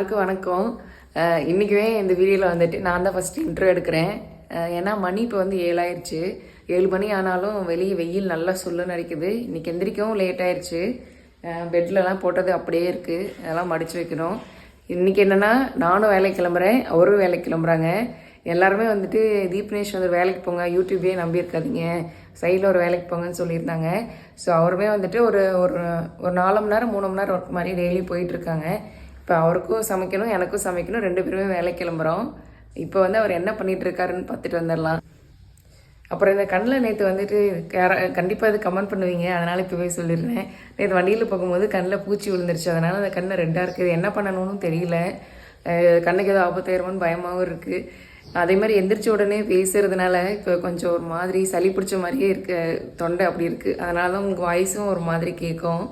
எல்லாருக்கும் வணக்கம். இன்றைக்குமே இன்னைக்குமே இந்த வீடியோவில் வந்துட்டு நான் தான் ஃபஸ்ட்டு இன்ட்ரோ எடுக்கிறேன். ஏன்னா மணி இப்போ வந்து ஏழாயிருச்சு. ஏழு மணி ஆனாலும் வெளியே வெயில் நல்லா சொல்லுன்னு அடிக்குது இன்றைக்கி எந்திரிக்கவும் லேட் ஆயிடுச்சு பெட்லலாம் போட்டது அப்படியே இருக்குது அதெல்லாம் மடித்து வைக்கணும். இன்னைக்கு என்னென்னா நானும் வேலைக்கு கிளம்புறேன். அவரும் வேலைக்கு கிளம்புறாங்க. எல்லாருமே வந்துட்டு தீப்னேஷ் வந்து வேலைக்கு போங்க. யூடியூபே நம்பி இருக்காதீங்க சைடில் ஒரு வேலைக்கு போங்கன்னு சொல்லியிருந்தாங்க. ஸோ அவருமே வந்துட்டு ஒரு ஒரு ஒரு நாலு மணி நேரம் மூணு மணி நேரம் ஒர்க் மாதிரி டெய்லி போயிட்டுருக்காங்க இப்போ அவருக்கும் சமைக்கணும் எனக்கும் சமைக்கணும் ரெண்டு பேருமே வேலைக்கு கிளம்புறோம். இப்போ வந்து அவர் என்ன பண்ணிகிட்டு இருக்காருன்னு பார்த்துட்டு வந்துடலாம். அப்புறம் இந்த கண்ணில் நேற்று வந்துட்டு கண்டிப்பாக இது கமெண்ட் பண்ணுவீங்க அதனால் இப்போவே சொல்லிடுறேன். நேற்று வண்டியில் போகும்போது கண்ணில் பூச்சி விழுந்துருச்சு அதனால் அந்த கண்ணை ரெட்டாக இருக்குது. என்ன பண்ணணும்னு தெரியல. கண்ணுக்கு ஏதோ ஆபத்தாயிருமோன்னு பயமாகவும் இருக்குது அதே மாதிரி எந்திரிச்ச உடனே பேசுகிறதுனால இப்போ கொஞ்சம் ஒரு மாதிரி சளி பிடிச்ச மாதிரியே இருக்க தொண்டை அப்படி இருக்குது அதனால தான் உங்கள் வாய்ஸும் ஒரு மாதிரி கேட்கும்.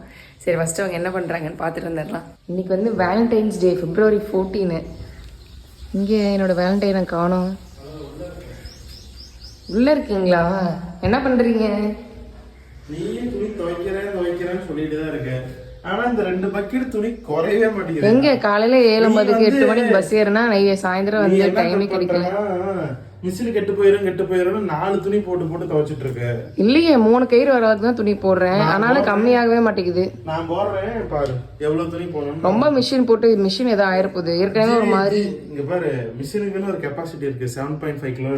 சரி ஃபஸ்ட்டு அவங்க என்ன பண்ணுறாங்கன்னு பார்த்துட்டு வந்துடலாம். இன்னைக்கு வந்து வேலண்டைன்ஸ் டே பிப்ரவரி ஃபோர்டீனு இங்கே என்னோட வேலண்டைனை காணோம். உள்ள இருக்கீங்களா? என்ன பண்றீங்க? நீயே துணி துவைக்கிறேன் துவைக்கிறேன்னு சொல்லிட்டு தான் இருக்க ஆனா இந்த ரெண்டு பக்கெட் துணி குறையவே மாட்டேங்குது. எங்க? காலையில ஏழு ஐம்பதுக்கு எட்டு மணிக்கு பஸ் ஏறினா சாயந்தரம் வந்து டைமே கிடைக்கல. மிஷின் கெட்டு போயிரும் கெட்டு போயிரும் நாலு துணி போட்டு போட்டு துவைச்சிட்டு இருக்க இல்லையே மூணு கயிறு வராது தான் துணி போடுறேன். ஆனாலும் கம்மியாகவே மாட்டேங்குது. நான் போடுறேன் பாரு எவ்வளவு துணி போடணும் ரொம்ப மிஷின் போட்டு மிஷின் ஏதோ ஆயிருப்போகுது. ஏற்கனவே ஒரு மாதிரி. இங்க பாரு மிஷினுக்குன்னு ஒரு கெப்பாசிட்டி இருக்கு seven point five kilo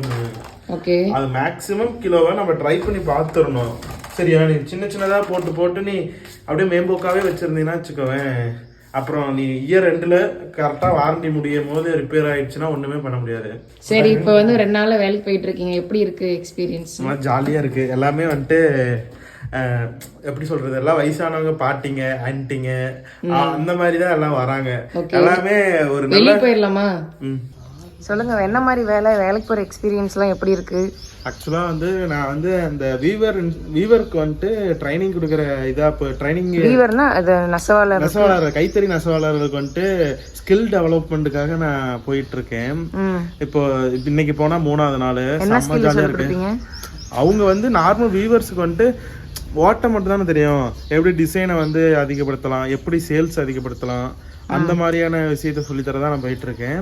okay. அது மேக்ஸிமம் கிலோவை நம்ம ட்ரை பண்ணி பார்த்துடணும் சரியா நீ சின்ன சின்னதா போட்டு போட்டு நீ அப்படியே மேம்போக்காவே வச்சிருந்தீங்கன்னா வச்சுக்கோவேன். அப்புறம் நீ இயர் ரெண்டுல கரெக்டா வாரண்டி முடியும் போது ரிப்பேர் ஆயிடுச்சுன்னா ஒண்ணுமே பண்ண முடியாது. சரி இப்போ வந்து ரெண்டு நாள்ல வேலைக்கு போயிட்டு இருக்கீங்க. எப்படி இருக்கு எக்ஸ்பீரியன்ஸ் ஜாலியா இருக்கு. எல்லாமே வந்துட்டு எப்படி சொல்றது? எல்லாம் வயசானவங்க பாட்டிங்க ஆன்ட்டிங்க அந்த மாதிரி தான் எல்லாம் வராங்க. எல்லாமே ஒரு நல்ல வெளியே போயிடலாமா? சொல்லுங்க என்ன மாதிரி வேலை வேலைக்கு போற எக்ஸ்பீரியன்ஸ்லாம் எப்படி இருக்கு? ஆக்சுவலா வந்து நான் வந்து அந்த வீவர் வீவருக்கு வந்துட்டு ட்ரைனிங் கொடுக்குற இதா இப்போ ட்ரைனிங் லீவர்னா அது நெசவாளர் நெசவாளர் கைத்தறி நெசவாளர்களுக்கு வந்துட்டு ஸ்கில் டெவலப்மெண்ட்டுக்காக நான் போயிட்டு இருக்கேன் ம். இப்போ இன்னைக்கு போனா மூணாவது நாள். செம்ம ஸ்கில் ஜாலியா சொல்லி இருக்கு அவங்க வந்து நார்மல் வீவர்ஸுக்கு வந்துட்டு ஓட்ட மட்டும் தானே தெரியும். எப்படி டிசைனை வந்து அதிகப்படுத்தலாம் எப்படி சேல்ஸ் அதிகப்படுத்தலாம். அந்த மாதிரியான விஷயத்த சொல்லி தரதான் நான் போயிட்டு இருக்கேன்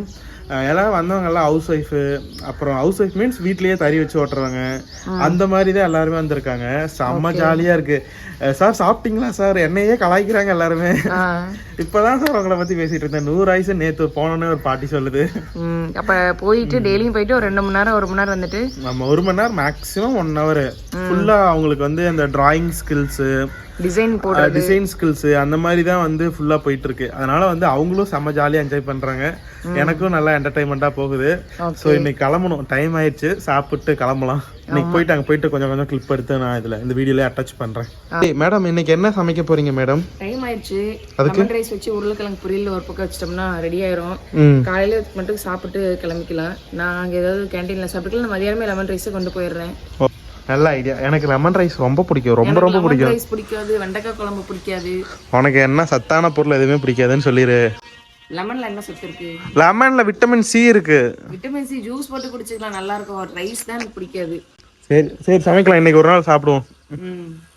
எல்லாம் வந்தவங்க எல்லாம் ஹவுஸ் ஒய்ஃபு அப்புறம் ஹவுஸ் ஒய்ஃப் மீன்ஸ் வீட்லயே தறி வச்சு ஓட்டுறவங்க. அந்த மாதிரி தான் எல்லாருமே வந்திருக்காங்க. செம்ம ஜாலியா இருக்கு. சார் சாப்பிட்டீங்களா சார் என்னையே கலாய்க்கிறாங்க எல்லாருமே. இப்பதான் சார் உங்களை பத்தி பேசிட்டு இருந்தேன். நூறு ஆயுசு நேத்து போனோன்னே ஒரு பாட்டி சொல்லுது. அப்ப போயிட்டு டெய்லியும் போயிட்டு ஒரு ரெண்டு மணி நேரம் ஒரு மணி நேரம் வந்துட்டு நம்ம ஒரு மணி நேரம் மேக்ஸிமம் ஒன் ஹவர் ஃபுல்லா அவங்களுக்கு வந்து அந்த டிராயிங் ஸ்கில்ஸ் டிசைன் போட டிசைன் ஸ்கில்ஸ் அந்த மாதிரி தான் வந்து ஃபுல்லா போயிட்டு இருக்கு அதனால வந்து அவங்களும் செம்ம ஜாலியா என்ஜாய் பண்றாங்க. எனக்கும் நல்லா என்டர்டைன்மெண்டா போகுது. ஸோ இன்னைக்கு கிளம்பணும். டைம் ஆயிடுச்சு. சாப்பிட்டு கிளம்பலாம். இன்னைக்கு போயிட்டு அங்க போயிட்டு கொஞ்சம் கொஞ்சம் கிளிப் எடுத்து நான் இதுல இந்த வீடியோல அட்டாச் பண்றேன். மேடம் இன்னைக்கு என்ன சமைக்க போறீங்க மேடம் டைம் ஆயிடுச்சு. லெமன் ரைஸ் வச்சு உருளைக்கிழங்கு பொரியல் ஒரு பக்கம் வச்சிட்டோம்னா ரெடி ஆயிரும். காலையில மட்டும் சாப்பிட்டு கிளம்பிக்கலாம். நான் அங்க ஏதாவது கேண்டீன்ல சாப்பிட்டுக்கலாம். நான் மதியானமே லெமன் ரைஸ் கொண்டு போயிடுறேன். நல்ல ஐடியா எனக்கு லெமன் ரைஸ் ரொம்ப பிடிக்கும். ரொம்ப ரொம்ப லெமன் ரைஸ் பிடிக்காது வெண்டைக்காய் குழம்பு பிடிக்காது. உனக்கு என்ன சத்தான பொருள் எதுவுமே பிடிக்காதுன்னு சொல்லிடு லெமன்ல என்ன சத்து இருக்கு? லெமன்ல விட்டமின் சி இருக்கு. விட்டமின் சி ஜூஸ் போட்டு குடிச்சுக்கலாம் நல்லா இருக்கும். ரைஸ் தான் பிடிக்காது. சரி சரி சமைக்கலாம். இன்னைக்கு ஒரு நாள் சாப்பிடுவோம்.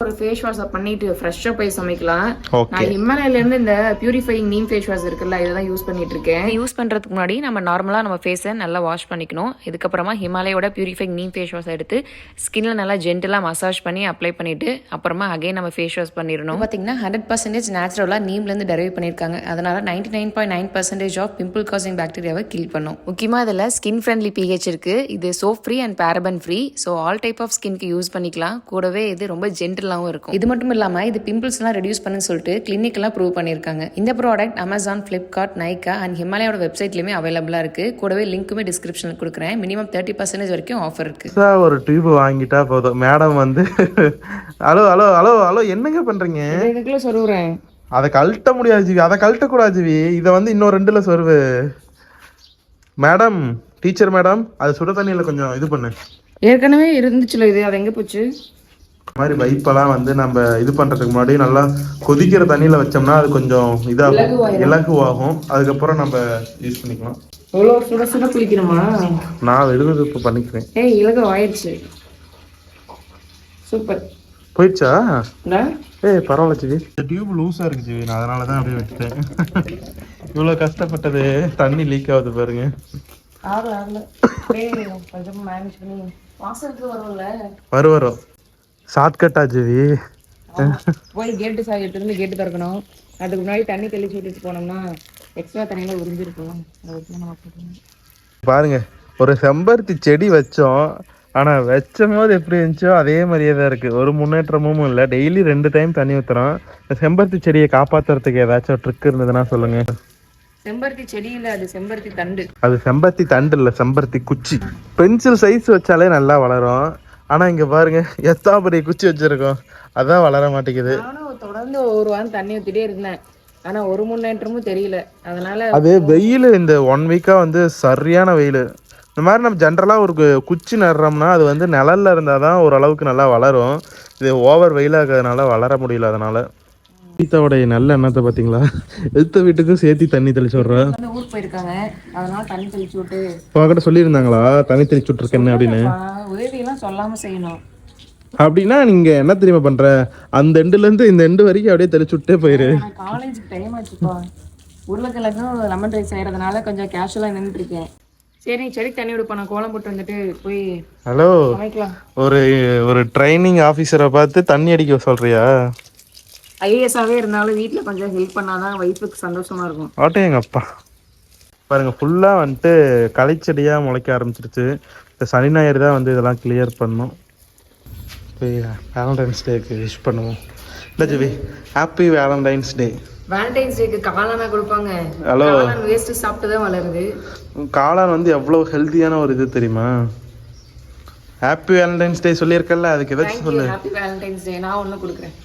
ஒரு ஃபேஸ் வாஷ் பண்ணிட்டு ஃப்ரெஷ்ஷாக போய் சமைக்கலாம். நான் ஹிமாலயில இருந்து இந்த பியூரிஃபைங் நீம் ஃபேஸ் வாஷ் இருக்குல்ல இதெல்லாம் யூஸ் பண்ணிட்டு இருக்கேன் யூஸ் பண்றதுக்கு முன்னாடி நம்ம நார்மலா நம்ம ஃபேஸை நல்லா வாஷ் பண்ணிக்கணும். இதுக்கப்புறமா ஹிமாலயோட பியூரிஃபைங் நீம் ஃபேஸ் வாஷ் எடுத்து ஸ்கின்ல நல்லா ஜென்டலா மசாஜ் பண்ணி அப்ளை பண்ணிட்டு அப்புறமா அகைன் நம்ம ஃபேஸ் வாஷ் பண்ணிடணும். பாத்தீங்கன்னா ஹண்ட்ரட் பர்சன்டேஜ் நேச்சுரலா நீம்ல இருந்து டெரைவ் பண்ணிருக்காங்க அதனால ninety nine point nine percentage of pimple causing பாக்டீரியாவை kill பண்ணும். முக்கியமா இதுல ஸ்கின் ஃப்ரெண்ட்லி பிஹெச் இருக்கு. இது soap free and paraben free so all type of ஸ்கின்க்கு use பண்ணிக்கலாம். கூடவே இது ரொம்ப ஜென்டலாகவும் இருக்கும். இது மட்டும் இல்லாம இது பிம்பிள்ஸ் எல்லாம் ரெடியூஸ் பண்ணுன்னு சொல்லிட்டு கிளினிக் எல்லாம் ப்ரூவ் பண்ணிருக்காங்க இந்த product Amazon Flipkart Nykaa and ஹிமாலயோட வெப்சைட்லயுமே அவைலபிளா இருக்கு. கூடவே லிங்க்குமே டிஸ்கிரிப்ஷனில் கொடுக்குறேன். மினிமம் தேர்ட்டி பர்சன்டேஜ் வரைக்கும் ஆஃபர் இருக்கு. சார் ஒரு டியூப் வாங்கிட்டா போதும். மேடம் வந்து ஹலோ ஹலோ ஹலோ ஹலோ என்னங்க பண்றீங்க? இதுக்குள்ள சொல்லுறேன் அதை கழட்ட முடியாது ஜிவி. அதை கழட்ட கூடாது ஜிவி. இதை வந்து இன்னும் ரெண்டுல சொருவு. மேடம் டீச்சர் மேடம் அது சுட தண்ணியில கொஞ்சம் இது பண்ணு. ஏற்கனவே இருந்துச்சுல இது. அது எங்க போச்சு? மாதிரி வைப்பெல்லாம் வந்து நம்ம இது பண்றதுக்கு முன்னாடி நல்லா கொதிக்கிற தண்ணியில வச்சோம்னா அது கொஞ்சம் இதாகும். இலகுவாகும். அதுக்கப்புறம் நம்ம யூஸ் பண்ணிக்கலாம். எவ்வளோ சுட சுட குளிக்கணுமா? நான் விடுவது இப்போ பண்ணிக்கிறேன். ஏய் இலகு ஆயிடுச்சு சூப்பர். போயிடுச்சா? ஏய் பரவாயில்ல ஜிவி இந்த டியூப் லூஸாக இருக்கு ஜிவி நான் அதனால தான் அப்படியே விட்டுட்டேன். இவ்வளோ கஷ்டப்பட்டது. தண்ணி லீக் ஆகுது பாருங்க. ஆகல ஆகல கொஞ்சம் மேனேஜ் பண்ணி. வாசலுக்கு வரும்ல. வரும் வரும். ஷார்ட்கட்டா ஜிவி? போய் கேட்டு சாவி எடுத்துருந்து கேட்டு திறக்கணும். அதுக்கு முன்னாடி தண்ணி தெளிச்சு விட்டுட்டு போனோம்னா எக்ஸ்ட்ரா தண்ணியில உறிஞ்சிருக்கும். பாருங்க ஒரு செம்பருத்தி செடி வச்சோம். ஆனா வச்சும் போது எப்படி இருந்துச்சோ அதே மாதிரியே தான் இருக்கு. ஒரு முன்னேற்றமும் இல்லை. டெய்லி ரெண்டு டைம் தண்ணி ஊத்துறோம். இந்த செம்பருத்தி செடியை காப்பாத்துறதுக்கு ஏதாச்சும் ட்ரிக் இருந்ததுன்னா சொல்லுங்க. செம்பருத்தி செடி இல்ல அது செம்பருத்தி தண்டு. அது செம்பருத்தி தண்டு இல்லை செம்பருத்தி குச்சி. பென்சில் சைஸ் வச்சாலே நல்லா வளரும். ஆனா இங்க பாருங்க எத்தா பெரிய குச்சி வச்சிருக்கோம். அதான் வளர மாட்டேங்குது. நானும் தொடர்ந்து ஒரு வாரம் தண்ணி ஊத்திட்டே இருந்தேன். ஆனா ஒரு முன்னேற்றமும் தெரியல. அதனால அது வெயில் இந்த ஒன் வீக்கா வந்து சரியான வெயில். இந்த மாதிரி நம்ம ஜென்ரலாக ஒரு குச்சி நடுறோம்னா அது வந்து நிழல்ல இருந்தால் தான் ஓரளவுக்கு நல்லா வளரும். இது ஓவர் வெயிலாகிறதுனால வளர முடியல அதனால. சீதாவுடைய நல்ல எண்ணத்தை பார்த்தீங்களா எடுத்த வீட்டுக்கும் சேர்த்து தண்ணி தெளிச்சு வந்து ஊருக்கு போயிருக்காங்க. அதனால தண்ணி தெளிச்சு விட்டு. அவகிட்ட சொல்லியிருந்தாங்களா? தண்ணி தெளிச்சு விட்ருக்கேன்னு அப்படின்னு? உதவியெல்லாம் சொல்லாம செய்யணும். அப்படின்னா நீங்க என்ன தெரியுமா பண்ற? அந்த எண்டுல இருந்து இந்த எண்டு வரைக்கும் அப்படியே தெளிச்சு விட்டே போயிரு. காலேஜுக்கு டைம் ஆச்சுப்பா. உருளைக்கிழங்கும் லெமன் ரைஸ் செய்யறதுனால கொஞ்சம் கேஷுவலாக நின்றுட்டு இருக்கேன் சரி செடி தண்ணி விடுப்பா. நான் கோலம் போட்டு வந்துட்டு போய் ஹலோ ஒரு ஒரு ட்ரைனிங் ஆஃபீஸரை பார்த்து தண்ணி அடிக்க சொல்றியா? ஐஏஎஸ்ஸாகவே இருந்தாலும் வீட்டில் கொஞ்சம் ஹெல்ப் பண்ணாதான் ஒய்ஃபுக்கு சந்தோஷமா இருக்கும். ஆட்டோ எங்க அப்பா. பாருங்க ஃபுல்லா வந்துட்டு களைச்செடியா முளைக்க ஆரம்பிச்சிருச்சு. இந்த சனி ஞாயிறு தான் வந்து இதெல்லாம் கிளியர் பண்ணும். வேலண்டைன்ஸ் டேக்கு விஷ் பண்ணுவோம். இல்லை ஜிவி ஹாப்பி வேலண்டைன்ஸ் டே வேலண்டைன்ஸ் டேக்கு காளானா கொடுப்பாங்க. ஹலோ காளான் வேஸ்ட் சாப்பிட்டு தான் வளருது. காளான் வந்து எவ்வளோ ஹெல்த்தியான ஒரு இது தெரியுமா? ஹாப்பி வேலண்டைன்ஸ் டே சொல்லியிருக்கல அதுக்கு ஏதாச்சும் சொல்லு. ஹாப்பி வேலண்டைன்ஸ் டே நான் ஒன்று கொடுக்குறேன்.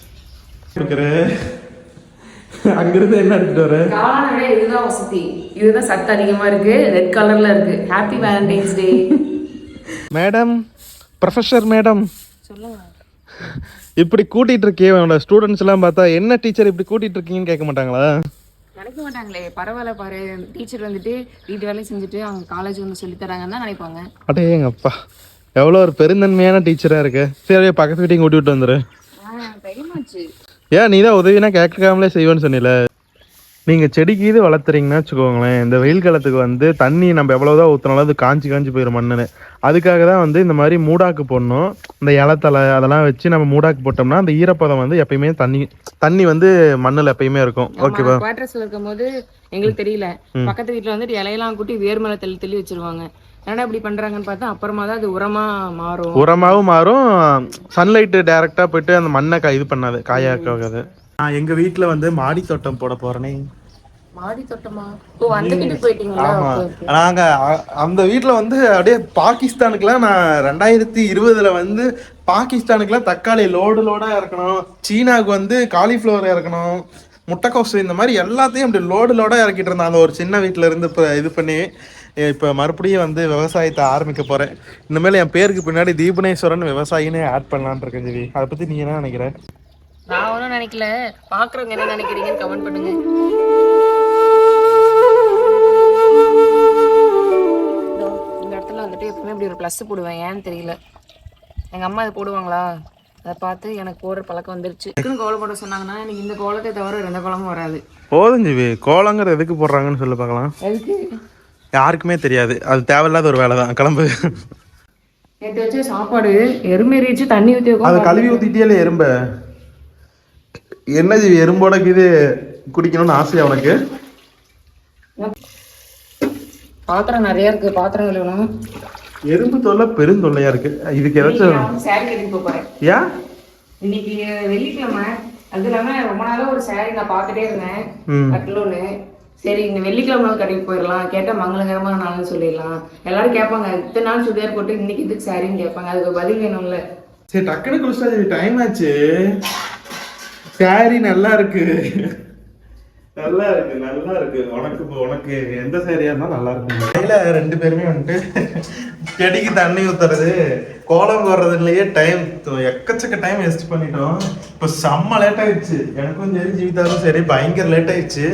அங்கிருந்து என்ன எடுத்துட்டு வர? காளானை விட இதுதான் வசதி. இதுதான் சத்து அதிகமா இருக்கு ரெட் கலர்ல இருக்கு. Happy valentine's day madam professor madam. சொல்லுங்க. இப்படி கூட்டிட்டு இருக்கே உன்னோட ஸ்டூடெண்ட்ஸ் எல்லாம் பார்த்தா என்ன டீச்சர் இப்படி கூட்டிட்டு இருக்கீங்கன்னு கேட்க மாட்டாங்களா? நினைக்க மாட்டாங்களே. பரவாயில்ல பாரு. டீச்சர் வந்துட்டு வீட்டு வேலையை செஞ்சுட்டு அவங்க காலேஜ் வந்து சொல்லி தராங்கன்னு தான் நினைப்பாங்க. அடே எங்க அப்பா எவ்வளோ ஒரு பெருந்தன்மையான டீச்சரா இருக்க. சரி பக்கத்து வீட்டையும் கூட்டி விட்டு வந்துரு டைம் ஆச்சு ஏன் நீ தான் உதவினா கேட்காமலே செய்வேன்னு சொன்னீல? நீங்கள் செடிக்கு இது வளர்த்துறீங்கன்னா வச்சுக்கோங்களேன் இந்த வெயில் காலத்துக்கு வந்து தண்ணி நம்ம எவ்வளோதான் ஊற்றினாலும் அது காஞ்சி காஞ்சி போயிடும் மண்ணுன்னு. அதுக்காக தான் வந்து இந்த மாதிரி மூடாக்கு போடணும். இந்த இலத்தலை அதெல்லாம் வச்சு நம்ம மூடாக்கு போட்டோம்னா அந்த ஈரப்பதம் வந்து எப்பயுமே தண்ணி தண்ணி வந்து மண்ணில் எப்பயுமே இருக்கும். ஓகேவா? குவார்டர்ஸ்ல எங்களுக்கு தெரியல. பக்கத்து வீட்ல வந்துட்டு இலையெல்லாம் கூட்டி வேர்மலை தள்ளி தள்ளி வச்சிருவாங்க. என்னடா இப்படி பண்றாங்கன்னு பார்த்தா அப்புறமா தான் அது உரமா மாறும். உரமாகவும் மாறும். சன்லைட்டு டைரெக்டாக போயிட்டு அந்த மண்ணை கா இது பண்ணாது காயாக்காது நான் எங்கள் வீட்டில் வந்து மாடி தோட்டம் போட போகிறேனே மாடி தோட்டமா ஓ போயிட்டீங்களா? ஆமா. நாங்க அ- அந்த வீட்ல வந்து அப்படியே பாகிஸ்தானுக்குலாம் நான் ரெண்டாயிரத்தி இருபதுல வந்து பாகிஸ்தானுக்குலாம் தக்காளி லோடு லோடா இறக்கணும் சீனாவுக்கு வந்து காலிஃப்ளவர் இறக்கணும். முட்டைக்கோசு இந்த மாதிரி எல்லாத்தையும் அப்படி லோடு லோடா இறக்கிட்டு இருந்தேன் அந்த ஒரு சின்ன வீட்ல இருந்து இப்போ இது பண்ணி இப்போ மறுபடியும் வந்து விவசாயத்தை ஆரம்பிக்க போறேன். இனிமேல் என் பேருக்கு பின்னாடி தீபனேஸ்வரன் விவசாயின்னு ஆட் பண்ணலான்னு இருக்கேன் ஜிவி. அதை பத்தி நீ என்ன நினைக்கிற? நான் ஒன்றும் நினைக்கல. பாக்குறவங்க என்ன நினைக்கிறீங்கன்னு கமெண்ட் பண்ணுங்க. இதோ, இந்த இடத்துல வந்துட்டு எப்பவுமே இப்படி ஒரு ப்ளஸ் போடுவேன். ஏன்னு தெரியல. எங்க அம்மா இது போடுவாங்களா? அதை பார்த்து எனக்கு போடுற பழக்கம் வந்துருச்சு. டக்குன்னு கோலம் போட சொன்னாங்கன்னா எனக்கு இந்த கோலத்தை தவிர எந்த கோலமும் வராது. போதும் ஜிவி. கோலங்கிற எதுக்கு போடுறாங்கன்னு சொல்லி பார்க்கலாம். எதுக்கு? யாருக்குமே தெரியாது. அது தேவையில்லாத ஒரு வேலை தான் கிளம்பு. நேற்று வச்ச சாப்பாடு எருமேறி வச்சு தண்ணி ஊற்றி அதை கழுவி ஊத்திட்டியல எறும்ப? என்ன ஜீவி எறும்போட இது குடிக்கணும்னு ஆசையா உனக்கு? பாத்திரம் நிறைய இருக்கு. பாத்திரம் கழுவணும். எறும்பு தொல்லை பெருந்தொல்லையா இருக்கு. இதுக்கு ஏதாச்சும் சாரி கட்டிட்டு போறேன். ஏன் இன்னைக்கு வெள்ளிக்கிழமை. அது இல்லாம ரொம்ப நாளா ஒரு saree நான் பார்த்துட்டே இருந்தேன். ம். கட்டலோன்னு சரி இந்த வெள்ளிக்கிழமை கட்டிட்டு போயிடலாம் கேட்டா மங்களகரமான நாள்னு சொல்லிடலாம். எல்லாரும் கேட்பாங்க இத்தனை நாள் சுடிதார் போட்டு இன்னைக்கு இதுக்கு சாரின்னு கேட்பாங்க. அதுக்கு பதில் வேணும்ல. சரி டக்குனு குளிச்சா டைம் ஆச்சு. சாரி நல்லா இருக்கு. நல்லா இருக்கு நல்லா இருக்கு. உனக்கு இப்போ உனக்கு எந்த சாரியா இருந்தாலும் நல்லா இருக்கும். கையில ரெண்டு பேருமே வந்துட்டு செடிக்கு தண்ணி ஊத்துறது. கோலம் வர்றதுலயே டைம் எக்கச்சக்க டைம் வேஸ்ட் பண்ணிட்டோம். இப்போ செம்ம லேட் ஆயிடுச்சு. எனக்கும் சரி ஜீவிதாவும் சரி பயங்கர லேட் ஆயிடுச்சு.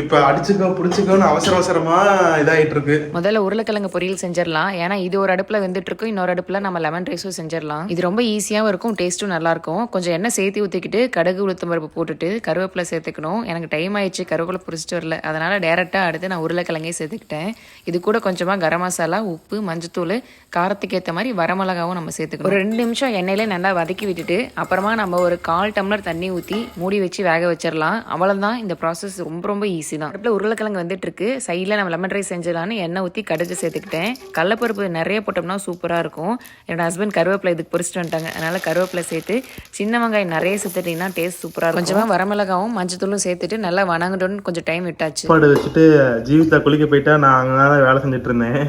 இப்போ அடிச்சுக்கோ பிடிச்சிக்கோன்னு அவசர அவசரமா இதாயிட்டு இருக்கு. முதல்ல உருளைக்கிழங்கு பொரியல் செஞ்சிடலாம். ஏன்னா இது ஒரு அடுப்புல வெந்துட்டு இருக்கும் இன்னொரு அடுப்புல நம்ம லெமன் ரைஸும் செஞ்சிடலாம். இது ரொம்ப ஈஸியாகவும் இருக்கும். டேஸ்ட்டும் நல்லா இருக்கும். கொஞ்சம் எண்ணெய் சேர்த்து ஊற்றிக்கிட்டு கடுகு உளுத்தம் பருப்பு போட்டுட்டு கருவேப்பிலை சேர்த்துக்கணும். எனக்கு டைம் ஆயிடுச்சு. கருவேப்பிலை புரிச்சிட்டு வரல. அதனால டேரெக்டாக அடுத்து நான் உருளைக்கிழங்கே சேர்த்துக்கிட்டேன். இது கூட கொஞ்சமா கரம் மசாலா உப்பு மஞ்சத்தூள் காரத்துக்கு ஏற்ற மாதிரி வரமிளகாவும் நம்ம சேர்த்துக்கணும். ஒரு ரெண்டு நிமிஷம் எண்ணெயில நல்லா வதக்கி விட்டுட்டு அப்புறமா நம்ம ஒரு கால் டம்ளர் தண்ணி ஊற்றி மூடி வச்சு வேக வச்சிடலாம். அவ்வளவுதான். இந்த ப்ராசஸ் ரொம்ப ரொம்ப ஈஸி தான். அடுப்பில் உருளைக்கிழங்கு வந்துட்டு இருக்கு சைடில் நம்ம லெமன் ரைஸ் செஞ்சிடலான்னு எண்ணெய் ஊற்றி கடுகு சேர்த்துக்கிட்டேன். கடலப்பருப்பு நிறைய போட்டோம்னா சூப்பராக இருக்கும். என்னோட ஹஸ்பண்ட் கருவேப்பிலை இதுக்கு பொரிச்சிட்டு வந்துட்டாங்க. அதனால கருவேப்பிலை சேர்த்து சின்ன வெங்காயம் நிறைய சேர்த்துட்டிங்கன்னா டேஸ்ட் சூப்பராக இருக்கும். கொஞ்சமாக வரமிளகாவும் மஞ்சத்தூளும் சேர்த்துட்டு நல்லா வணங்கணும்னு கொஞ்சம் டைம் விட்டாச்சு. சாப்பாடு வச்சுட்டு ஜீவிதா குளிக்க போயிட்டா நான் அங்கே வேலை செஞ்சுட்டு இருந்தேன்.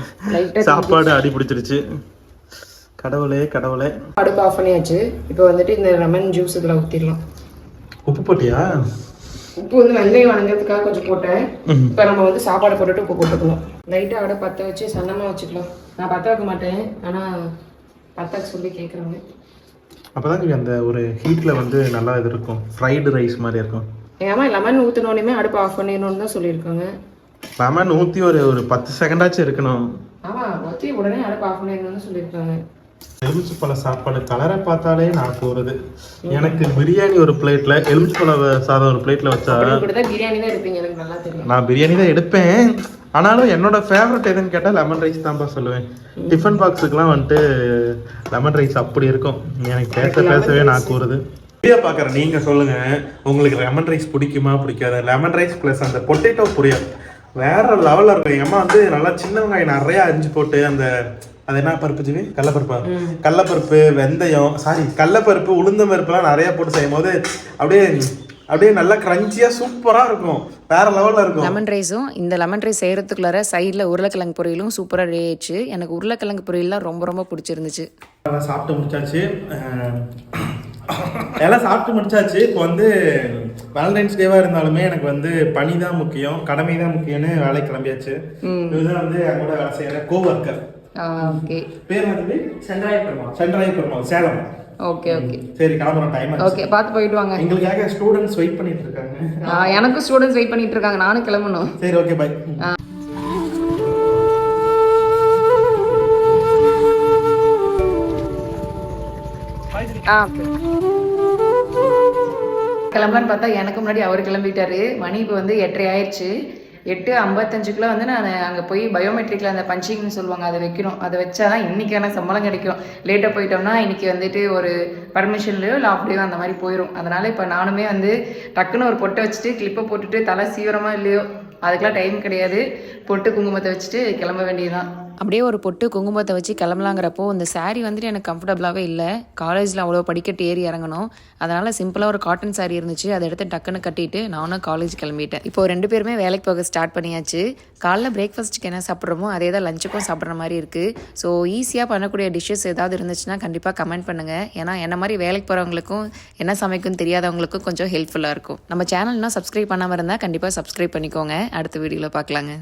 சாப்பாடு அடி பிடிச்சிருச்சு. கடவுளே கடவுளே. அடுப்பு ஆஃப் பண்ணியாச்சு. இப்போ வந்துட்டு இந்த லெமன் ஜூஸ் இதில் ஊற்றிடலாம் உப்பு போட்டியா? உப்பு வந்து வெந்தயம் வணங்குறதுக்காக கொஞ்சம் போட்டேன். இப்போ நம்ம வந்து சாப்பாடு போட்டுட்டு உப்பு போட்டுக்கலாம் லைட்டாக அடை பற்ற வச்சு சன்னமாக வச்சுக்கலாம். நான் பற்ற வைக்க மாட்டேன். ஆனால் பற்ற சொல்லி கேட்குறாங்க அப்பதான் ஜீவி அந்த ஒரு ஹீட்ல வந்து நல்லா இது இருக்கும். ஃப்ரைடு ரைஸ் மாதிரி இருக்கும். அம்மா லெமன் ஊற்றினோடனே அடுப்பு ஆஃப் பண்ணிடணும்னு தான் சொல்லியிருக்காங்க. லெமன் ஊற்றி ஒரு ஒரு பத்து செகண்டாச்சும் இருக்கணும். ஆமாம் ஊற்றி உடனே அடுப்பு ஆஃப் பண்ணிடணும்னு சொல்லியிருக்காங்க. எலுமிச்சு பழ சாப்பாடு கலரை பார்த்தாலே நான் போறது எனக்கு பிரியாணி ஒரு பிளேட்ல எலுமிச்சு பழ சாதம் ஒரு பிளேட்ல வச்சா இப்படி தான் பிரியாணி தான் எடுப்பீங்க எனக்கு நல்லா தெரியும். நான் பிரியாணி தான் எடுப்பேன். ஆனாலும் என்னோட ஃபேவரட் எதுன்னு கேட்டால் லெமன் ரைஸ் தான்ப்பா சொல்லுவேன். டிஃபன் பாக்ஸுக்குலாம் வந்துட்டு லெமன் ரைஸ் அப்படி இருக்கும். எனக்கு பேச பேசவே நான் கூறுது. வீடியோ பார்க்குற நீங்க சொல்லுங்க. உங்களுக்கு லெமன் ரைஸ் பிடிக்குமா பிடிக்காது? லெமன் ரைஸ் ப்ளஸ் அந்த பொட்டேட்டோ பொரியல். வேற லெவலில் இருக்கும். அம்மா வந்து நல்லா சின்ன வெங்காயம் நிறைய அரிஞ்சு போட்டு அந்த அது என்ன பருப்பு ஜிவி? கடலப்பருப்பா? கடலப்பருப்பு வெந்தயம் சாரி கடலப்பருப்பு உளுந்த பருப்புலாம் நிறைய போட்டு செய்யும் போது அப்படியே அப்படியே நல்லா கிரன்ச்சியா சூப்பரா இருக்கும். வேற லெவல்ல இருக்கும். லெமன் ரைஸும் இந்த லெமன் ரைஸ் செய்கிறதுக்குள்ளார சைடில் உருளைக்கிழங்கு பொரியலும் சூப்பராக ரெடி ஆயிடுச்சு. எனக்கு உருளைக்கிழங்கு பொரியல்லாம் ரொம்ப ரொம்ப பிடிச்சிருந்துச்சு. எல்லாம் சாப்பிட்டு முடிச்சாச்சு. எல்லாம் சாப்பிட்டு முடிச்சாச்சு. இப்போ வந்து வேலண்டைன்ஸ் டேவா இருந்தாலுமே எனக்கு வந்து பணி தான் முக்கியம் கடமை தான் முக்கியம்னு வேலைக்கு கிளம்பியாச்சு. இதுதான் வந்து என் கூட வேலை செய்யற கோவர்க்கர் ஓகே பேர் வந்து சென்றாய பெருமாள் சென்றாய பெருமாள் சேலம் ஓகே ஓகே சரி கிளம்புறோம் டைம் ஓகே பார்த்து போயிட்டு வாங்க. எங்களுக்காக ஸ்டூடெண்ட்ஸ் வெயிட் பண்ணிட்டு இருக்காங்க. ஆ, எனக்கும் ஸ்டூடெண்ட்ஸ் வெயிட் பண்ணிட்டு இருக்காங்க. நானும் கிளம்பணும். சரி ஓகே பை ஆ. கிளம்பலான்னு பார்த்தா எனக்கு முன்னாடி அவர் கிளம்பிட்டாரு. மணி இப்போ வந்து எட்டரை ஆயிடுச்சு. எட்டு ஐம்பத்தஞ்சுக்குள்ள வந்து நான் அங்கே போய் பயோமெட்ரிக்கில் அந்த பஞ்சிங்னு சொல்லுவாங்க அதை வைக்கணும். அதை வச்சா தான் இன்றைக்கான சம்பளம் கிடைக்கும். லேட்டாக போயிட்டோம்னா இன்னைக்கு வந்துட்டு ஒரு பர்மிஷன்லையோ இல்லை அப்படியோ அந்த மாதிரி போயிடும் அதனால இப்போ நானுமே வந்து டக்குன்னு ஒரு பொட்டை வச்சுட்டு கிளிப்பை போட்டுட்டு தலை சீவிரமா இல்லையோ அதுக்கெல்லாம் டைம் கிடையாது. பொட்டு குங்குமத்தை வச்சுட்டு கிளம்ப வேண்டியதுதான். அப்படியே ஒரு பொட்டு குங்குமத்தை வச்சு கிளம்பலாங்கிறப்போ இந்த saree வந்துட்டு எனக்கு கம்ஃபர்டபுளாகவே இல்லை. காலேஜில் அவ்வளோ படிக்கட்டு ஏறி இறங்கணும். அதனால் சிம்பிளாக ஒரு காட்டன் saree இருந்துச்சு. அதை எடுத்து டக்குன்னு கட்டிட்டு நானும் காலேஜ் கிளம்பிட்டேன். இப்போ ரெண்டு பேருமே வேலைக்கு போக ஸ்டார்ட் பண்ணியாச்சு. காலைல பிரேக்ஃபாஸ்ட்டுக்கு என்ன சாப்பிட்றோமோ அதே தான் லஞ்சுக்கும் சாப்பிட்ற மாதிரி இருக்குது ஸோ ஈஸியாக பண்ணக்கூடிய டிஷ்ஷஸ் ஏதாவது இருந்துச்சுன்னா கண்டிப்பாக கமெண்ட் பண்ணுங்கள் ஏன்னா என்ன மாதிரி வேலைக்கு போகிறவங்களுக்கும் என்ன சமைக்கும்னு தெரியாதவங்களுக்கும் கொஞ்சம் ஹெல்ப்ஃபுல்லாக இருக்கும். நம்ம சேனல்னால் சப்ஸ்கிரைப் பண்ணாமல் இருந்தால் கண்டிப்பாக சப்ஸ்கிரைப் பண்ணிக்கோங்க. அடுத்த வீடியோவில் பார்க்கலாங்க.